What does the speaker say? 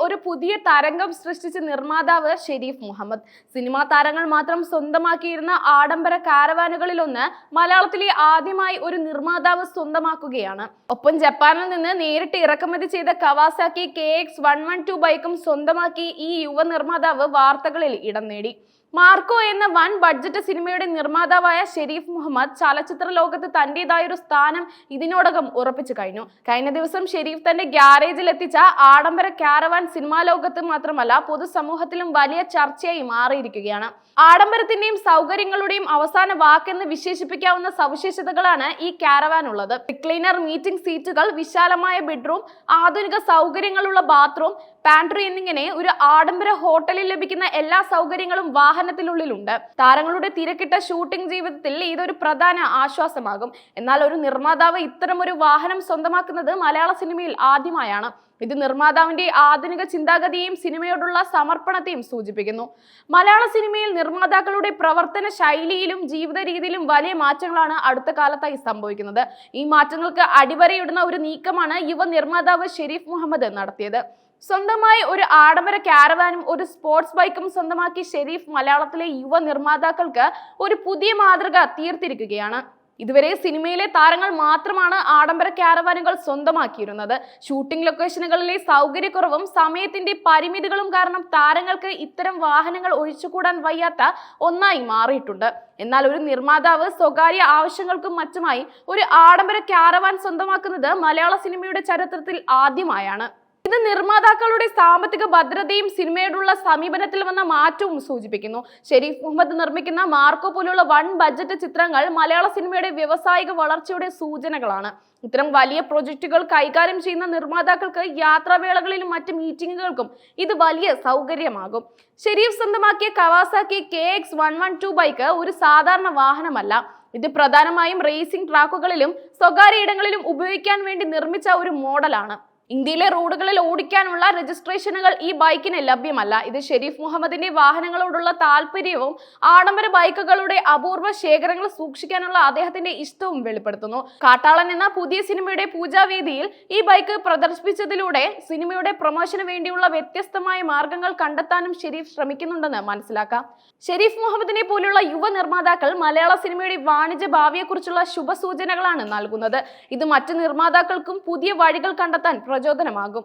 ഒരു പുതിയ തരംഗം സൃഷ്ടിച്ച നിർമ്മാതാവ് ഷെരീഫ് മുഹമ്മദ്. സിനിമാ താരങ്ങൾ മാത്രം സ്വന്തമാക്കിയിരുന്ന ആഡംബര കാരവാനുകളിലൊന്ന് മലയാളത്തിലെ ആദ്യമായി ഒരു നിർമ്മാതാവ് സ്വന്തമാക്കുകയാണ്. ഒപ്പം ജപ്പാനിൽ നിന്ന് നേരിട്ട് ഇറക്കുമതി ചെയ്ത Kawasaki K X one one two ബൈക്കും സ്വന്തമാക്കി ഈ യുവ നിർമ്മാതാവ് വാർത്തകളിൽ ഇടം നേടി. മാർക്കോ എന്ന വൻ ബഡ്ജറ്റ് സിനിമയുടെ നിർമ്മാതാവായ ഷെരീഫ് മുഹമ്മദ് ചലച്ചിത്ര ലോകത്ത് തന്റേതായൊരു സ്ഥാനം ഇതിനോടകം ഉറപ്പിച്ചു കഴിഞ്ഞു. കഴിഞ്ഞ ദിവസം ഷെരീഫ് തന്റെ ഗ്യാരേജിൽ എത്തിച്ച ആഡംബര കാരവാൻ സിനിമാ ലോകത്ത് മാത്രമല്ല പൊതുസമൂഹത്തിലും വലിയ ചർച്ചയായി മാറിയിരിക്കുകയാണ്. ആഡംബരത്തിന്റെയും സൗകര്യങ്ങളുടെയും അവസാന വാക്കെന്ന് വിശേഷിപ്പിക്കാവുന്ന സവിശേഷതകളാണ് ഈ കാരവാൻ ഉള്ളത് റിക്ലൈനർ മീറ്റിംഗ് സീറ്റുകൾ വിശാലമായ ബെഡ്റൂം ആധുനിക സൗകര്യങ്ങളുള്ള ബാത്റൂം പാൻട്രി എന്നിങ്ങനെ ഒരു ആഡംബര ഹോട്ടലിൽ ലഭിക്കുന്ന എല്ലാ സൗകര്യങ്ങളും വാഹനത്തിനുള്ളിലുണ്ട്. താരങ്ങളുടെ തിരക്കിട്ട ഷൂട്ടിംഗ് ജീവിതത്തിൽ ഇതൊരു പ്രധാന ആശ്വാസമാകും. എന്നാൽ ഒരു നിർമ്മാതാവ് ഇത്തരം ഒരു വാഹനം സ്വന്തമാക്കുന്നത് മലയാള സിനിമയിൽ ആദ്യമായാണ്. ഇത് നിർമ്മാതാവിന്റെ ആധുനിക ചിന്താഗതിയും സിനിമയോടുള്ള സമർപ്പണത്തെയും സൂചിപ്പിക്കുന്നു. മലയാള സിനിമയിൽ നിർമ്മാതാക്കളുടെ പ്രവർത്തന ശൈലിയിലും ജീവിത രീതിയിലും വലിയ മാറ്റങ്ങളാണ് അടുത്ത കാലത്തായി സംഭവിക്കുന്നത്. ഈ മാറ്റങ്ങൾക്ക് അടിവരയിടുന്ന ഒരു നീക്കമാണ് യുവ നിർമ്മാതാവ് ഷെരീഫ് മുഹമ്മദ് നടത്തിയത്. സ്വന്തമായി ഒരു ആഡംബര കാരവാനും ഒരു സ്പോർട്സ് ബൈക്കും സ്വന്തമാക്കി ഷെരീഫ് മലയാളത്തിലെ യുവ നിർമ്മാതാക്കൾക്ക് ഒരു പുതിയ മാതൃക തീർത്തിരിക്കുകയാണ്. ഇതുവരെ സിനിമയിലെ താരങ്ങൾ മാത്രമാണ് ആഡംബര ക്യാരവാനുകൾ സ്വന്തമാക്കിയിരുന്നത്. ഷൂട്ടിംഗ് ലൊക്കേഷനുകളിലെ സൗകര്യക്കുറവും സമയത്തിന്റെ പരിമിതികളും കാരണം താരങ്ങൾക്ക് ഇത്തരം വാഹനങ്ങൾ ഒഴിച്ചുകൂടാൻ വയ്യാത്ത ഒന്നായി മാറിയിട്ടുണ്ട്. എന്നാൽ ഒരു നിർമ്മാതാവ് സ്വകാര്യ ആവശ്യങ്ങൾക്കും മറ്റുമായി ഒരു ആഡംബര ക്യാരവാൻ സ്വന്തമാക്കുന്നത് മലയാള സിനിമയുടെ ചരിത്രത്തിൽ ആദ്യമായാണ്. ഇത് നിർമ്മാതാക്കളുടെ സാമ്പത്തിക ഭദ്രതയും സിനിമയോടുള്ള സമീപനത്തിൽ വന്ന മാറ്റവും സൂചിപ്പിക്കുന്നു. ഷെരീഫ് മുഹമ്മദ് നിർമ്മിക്കുന്ന മാർക്കോ പോലുള്ള വൺ ബഡ്ജറ്റ് ചിത്രങ്ങൾ മലയാള സിനിമയുടെ വ്യവസായിക വളർച്ചയുടെ സൂചനകളാണ്. ഇത്തരം വലിയ പ്രൊജക്ടുകൾ കൈകാര്യം ചെയ്യുന്ന നിർമ്മാതാക്കൾക്ക് യാത്രാവേളകളിലും മറ്റ് മീറ്റിങ്ങുകൾക്കും ഇത് വലിയ സൗകര്യമാകും. ഷെരീഫ് സ്വന്തമാക്കിയ Kawasaki K X one one two bike ഒരു സാധാരണ വാഹനമല്ല. ഇത് പ്രധാനമായും റേസിംഗ് ട്രാക്കുകളിലും സ്വകാര്യ ഇടങ്ങളിലും ഉപയോഗിക്കാൻ വേണ്ടി നിർമ്മിച്ച ഒരു മോഡലാണ്. ഇന്ത്യയിലെ റോഡുകളിൽ ഓടിക്കാനുള്ള രജിസ്ട്രേഷനുകൾ ഈ ബൈക്കിന് ലഭ്യമല്ല. ഇത് ഷെരീഫ് മുഹമ്മദിന്റെ വാഹനങ്ങളോടുള്ള താല്പര്യവും ആഡംബര ബൈക്കുകളുടെ അപൂർവ ശേഖരങ്ങൾ സൂക്ഷിക്കാനുള്ള അദ്ദേഹത്തിന്റെ ഇഷ്ടവും വെളിപ്പെടുത്തുന്നു. കാട്ടാളൻ എന്ന പുതിയ സിനിമയുടെ പൂജാവേദിയിൽ ഈ ബൈക്ക് പ്രദർശിപ്പിച്ചതിലൂടെ സിനിമയുടെ പ്രൊമോഷന് വേണ്ടിയുള്ള വ്യത്യസ്തമായ മാർഗങ്ങൾ കണ്ടെത്താനും ഷെരീഫ് ശ്രമിക്കുന്നുണ്ടെന്ന് മനസ്സിലാക്കാം. ഷെരീഫ് മുഹമ്മദിനെ പോലുള്ള യുവ നിർമ്മാതാക്കൾ മലയാള സിനിമയുടെ വാണിജ്യ ഭാവിയെക്കുറിച്ചുള്ള ശുഭസൂചനകളാണ് നൽകുന്നത്. ഇത് മറ്റ് നിർമ്മാതാക്കൾക്കും പുതിയ വഴികൾ കണ്ടെത്താൻ പ്രചോദനമാകും.